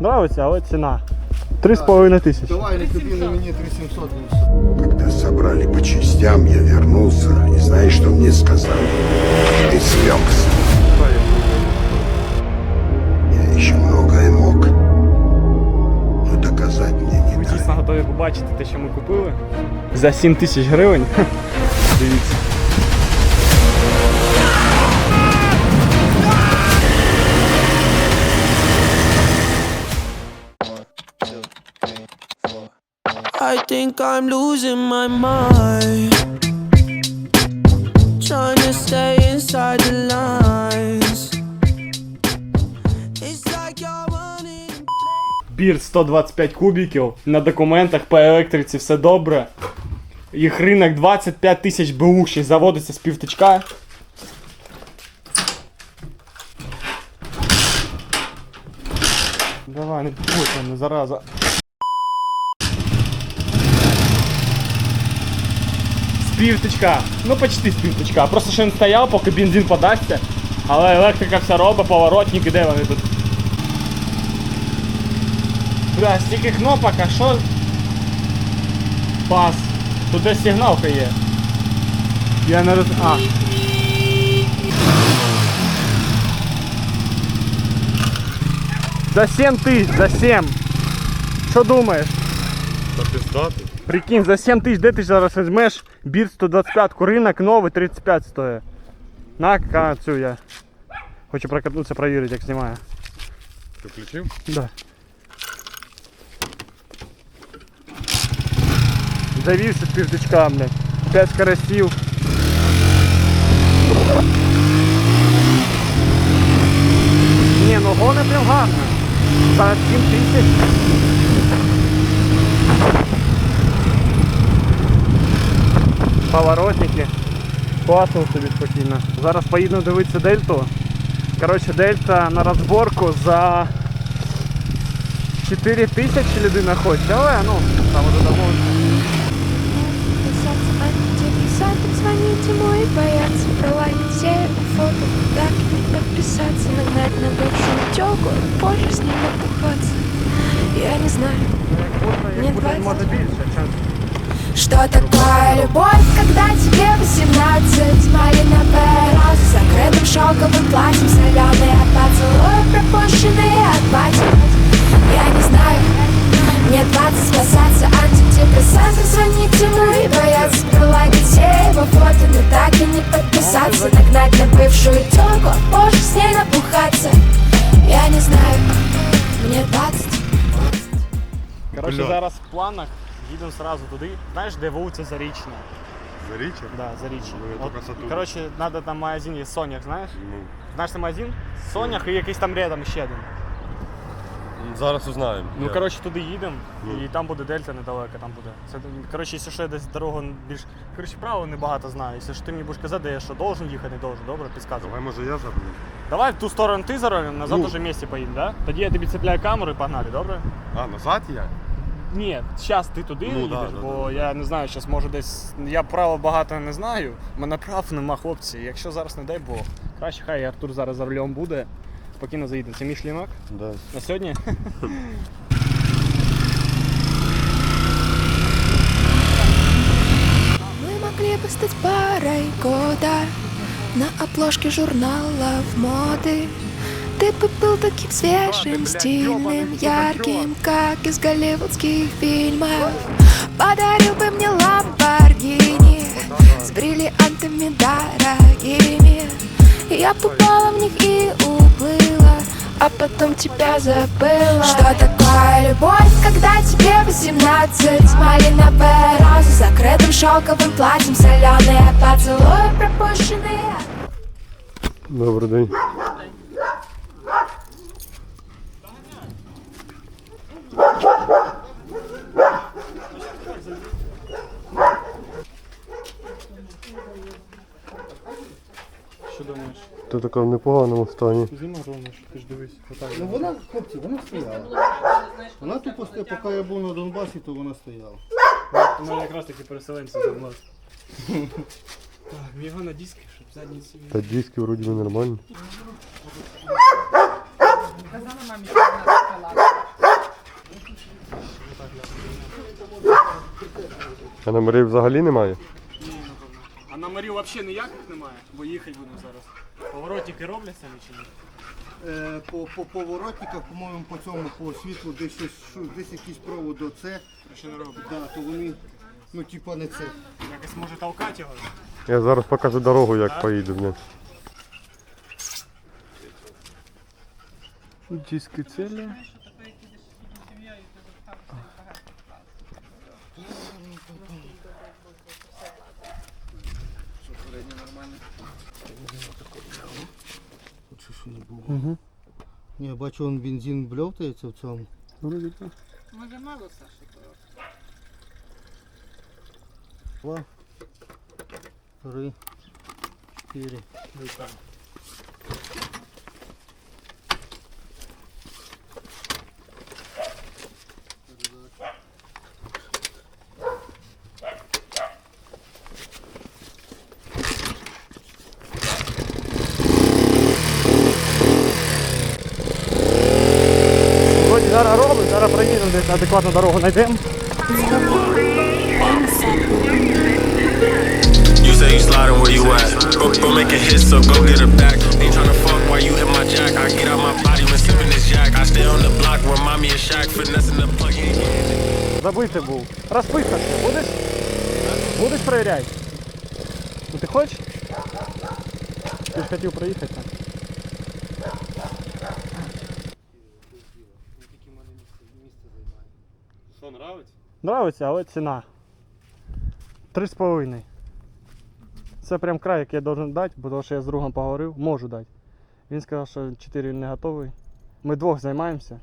Нравиться, але ціна. 3,5 тисячі. Давай, не купили мне 3700 и. Когда собрали по частям, я вернулся, и знаешь, что мне сказали? Ты свекся. Я еще многое мог, но доказать мне не Ми дали. дійсно готові побачити те, що ми купили. За 7 тисяч гривень. Дивіться. I think I'm losing my mind. Trying to stay inside the lines. It's like you're running. Бір 125 кубіків. На документах по електриці все добре. Їх ринок 25 тисяч БУ ще заводиться з півтичка. Давай, не будь там, зараза. З півтичка. Ну почти з півтичка. Просто що він стояв, поки бензин подасться. Але електрика все робить, поворотник, де вони тут. Бля, стільки кнопок, а що? Пас. Тут десь сигналка є. Я не роз... А. За 7 тисяч, за 7. Що думаєш? Да пиздатый. Прикинь, за 7 тисяч, де ти зараз візьмеш? Бір 125, ринок новий 35 стоїть. На ка я. Хочу прокатнутися, перевірити, як знімає. Ты включил? Да. Завівся з півтичка, блядь. 5 скоростів. Ні, ну гони прям гарно. За 7 тисяч. Поворотники. Класно собі спокійно. Зараз поїду дивитися дельту. Коротше, дельта на розборку за 4 тисячі людина хоче, але ну, там уже домовиться. Писаться, звоните, писать, звоните мой боятся пролайнить все его фото Так не подписаться, нагнать на бывшую тёлку Позже с ней напухаться Я не знаю, Мне Буде 20. може закрытым шелковым платьем Соленые поцелуи, пропущенные от батя Я не знаю, мне 20 спасаться антидепрессантов Звонить ему и бояться прилагать все его фото Но так и не подписаться Нагнать на бывшую тёлку, а позже с ней напухаться Я не знаю, мне 20 Коротше, Бля. зараз в планах їдемо сразу туди. Знаєш, де вулиця Зарічна? Зарича? Да, за Зарічна. Ну, От, тільки сату. коротше, треба там магазин є Сонях, знаєш? Ну, Знаєш там магазин? Сонях і якийсь там рядом ще один. зараз узнаємо. Ну, Я- коротше, туди їдемо, Ну. і там буде дельта недалеко, там буде. Це, коротше, якщо що я десь дорогу більш. Коротше, право небагато знаю. Якщо що ти мені будеш казати, де я що должен їхати, не должен, добре, підказуй. Давай, може, я забуду. Давай в ту сторону ти за рулем, назад Ну. уже вместе поїдемо, да? Тоді я тобі цепляю камеру і погнали, добре? А, назад я? Ні, зараз ти туди Ну, їдеш, да, да, бо да, я не знаю, зараз може десь. Я право багато не знаю. в Мене прав нема, хлопці. Якщо зараз не дай Бог. Краще хай Артур зараз за рулем буде. Спокійно заїдемо. Це мій шлінок Да. на сьогодні. Мы могли бы стать парой года На обложке журналов моды Ты бы был таким свежим, стильным, ярким Как из голливудских фильмов. Подарил бы мне Ламборгини С бриллиантами дорогими. Я попала в них и уплыла а потом тебя забыла. Что такое любовь, когда тебе 18 Малиновая роза с закрытым шелковым платьем Соленые поцелуи пропущенные. Добрий день. Що думаєш? Ти така в непоганому стані. Зима ровно, ти ж дивись. Отак. Ну вона, хлопці, вона стояла. Вона тупо стояла, поки я був на Донбасі, то вона стояла. У мене якраз таки переселенці за Так, його на диски, щоб задні ці. Та диски вроді би нормальні. Казала мамі, що вона спала. А номерів взагалі немає? А номерів взагалі ніяких немає, бо їхати будемо зараз. Поворотники роблять самі чи ні? Е, по, по поворотниках, по-моєму, по цьому по світлу десь щось, що- десь якийсь провод до це, Ще не роблять. да, то вони, ну типа не це. Якось може толкати його. Я зараз покажу дорогу, як поїду. Блін. Диски цілі. Чи що не було? Угу. Ні, бачу, он бензин бльовтається в цьому. Може мало Саша? Два, три, чотири. Адекватну дорогу знайдемо. You say you sliding where you at. Bro, bro making hits, so go get it back. Ain't tryna fuck while you hit my jack. I get out my body when sipping this jack. I stay on the block, remind me of Shaq, finessing the plug. Ain't Забитий був. Розписався. Будеш? Будеш перевіряти? Ну ти хочеш? Ти ж хотів проїхати. Що, нравиться? Нравиться, але ціна. Три з половиною. Це прям край, який я должен дати, бо тому що я з другом поговорив, можу дати. Він сказав, що 4 не готовий. Ми двох займаємося.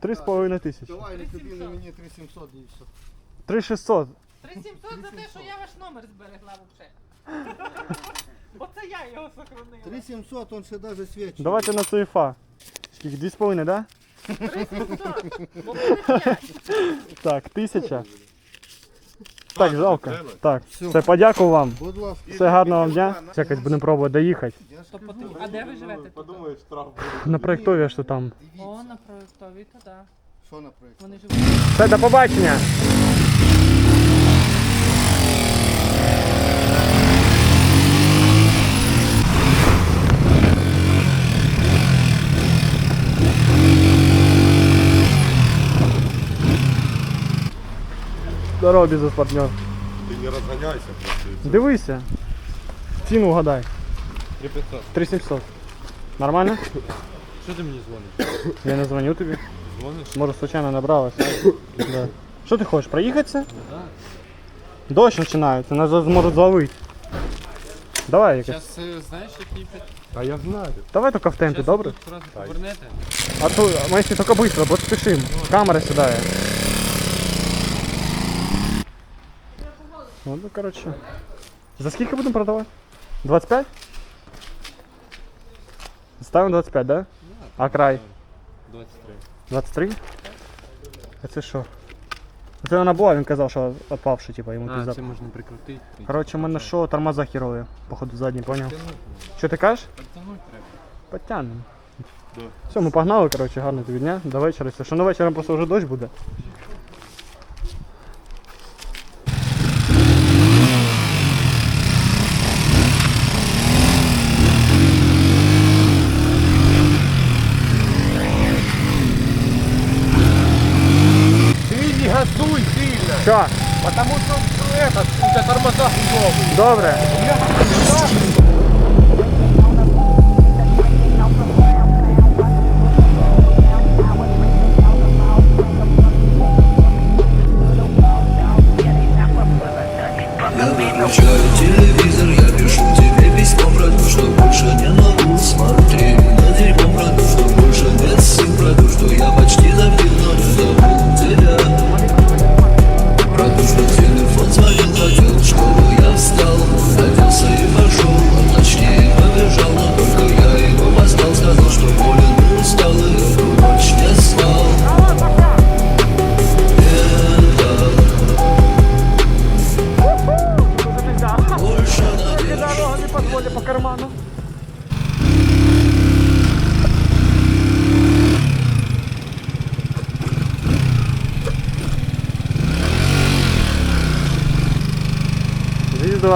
Три з половиною тисячі. Давай не тобі, не мені 3700 і все. Три 600. 3700 за те, що я ваш номер зберегла взагалі. Оце я його сохранила. 3700, он ще навіть свідчить. Давайте на ЦФА. Скільки? Дві з половиною, да? 3700. Бо в п'ять. Так, тисяча. Так, жалко. Так, все, подякую вам. Будь ласка. Все гарного вам дня. Якось будемо пробувати доїхати. То потім- А де ви живете? тут? На проєктові, що там. О, на проєктовій, то да. Що на проєкт? Вони живуть. Все, до побачення. Здорово, бізнес-партнер. Ти не розганяйся просто. Дивися. Ціну вгадай. 3500. 3700. Нормально? Що ти мені дзвониш? Я не дзвоню тобі. Дзвониш? Може, случайно набралась. Да. Що ти хочеш, проїхатися? Дощ починається, нас зможуть зловити. Давай якось. Зараз знаєш, який п'ять? А я знаю. Давай тільки в темпі, добре? Одразу повернете. А то, ми якщо тільки швидко, бо спішим. Камера сідає. Ну, ну, коротше. За скільки будемо продавати? 25? Ставимо 25, да? А край? 23. 23? А це що? Це вона була, він казав, що відпавши, типу, йому А, пізда. це можна прикрутити. Коротше, у мене що, тормоза херові, походу задні, поняв? Що ти кажеш? Підтягнути треба. Потягнемо. Все, ми погнали, коротше, гарно тобі дня. До вечора. Все, що на вечора просто вже дощ буде. Добре.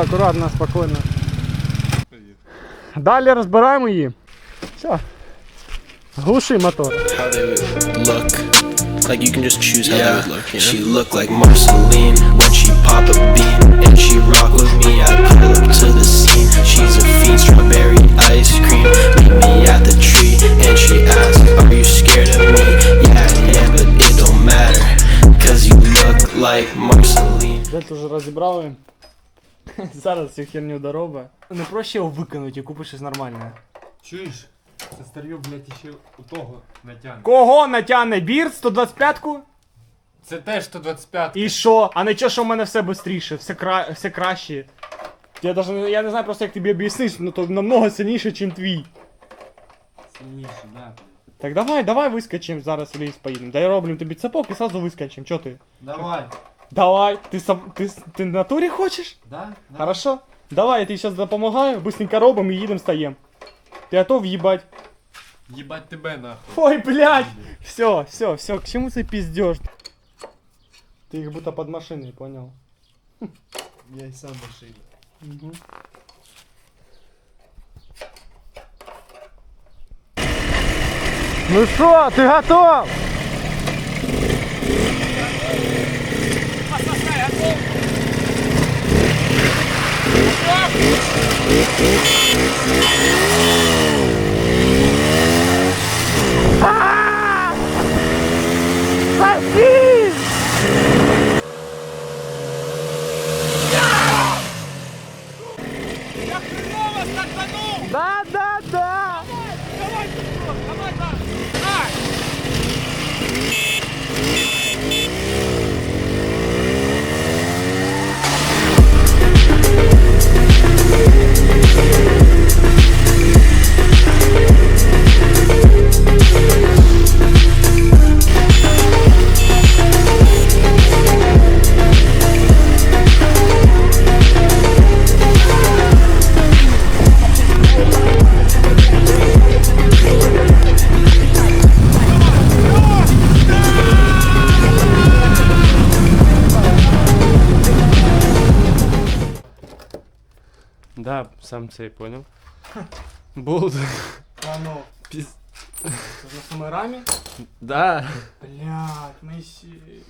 Їду акуратно, спокійно. Далі розбираємо її. Все. Глуши мотор. Like you can just choose how yeah. they would look. You know? She looked like Marceline when she pop a bean and she rock with me. I pull up to the scene. She's a fiend, strawberry ice cream. Meet me at the tree and she asks, Are you scared of me? Yeah, yeah, but it don't matter. Cause you look like Marceline. Десь вже розібрали. Зараз цю херню дороба. Не проще його викинути і купити щось нормальне. Чуєш? Це старьо, блядь, ще у того натягне. Кого натягне бірд 125-ку? Це теж 125. І що? А не що, що в мене все швидше, все, кра... все краще. Я даже я не знаю просто як тобі об'яснити, ну то намного сильніше, ніж твій. Сильніше, да. Так давай, давай вискочим зараз в ліс поїдемо. Дай роблю тобі цепок і сразу вискочим. Чо ти? Давай. Давай, ти сам. Ти, с- ти в натурі хочеш? Да? да. Хорошо? Давай, я тобі зараз допомагаю, быстренько робимо і їдемо стаємо. Ти готов їбать? Їбать тебе нахуй. Ой, блядь! Все, все, все, к чему ты пиздешь? Ты их будто под машиной, понял? Я й сам машина. Ну что, ты готов? Я сам цей понял. Болт. А ну, Пиз... за номерами? Да. Блядь, мы еще...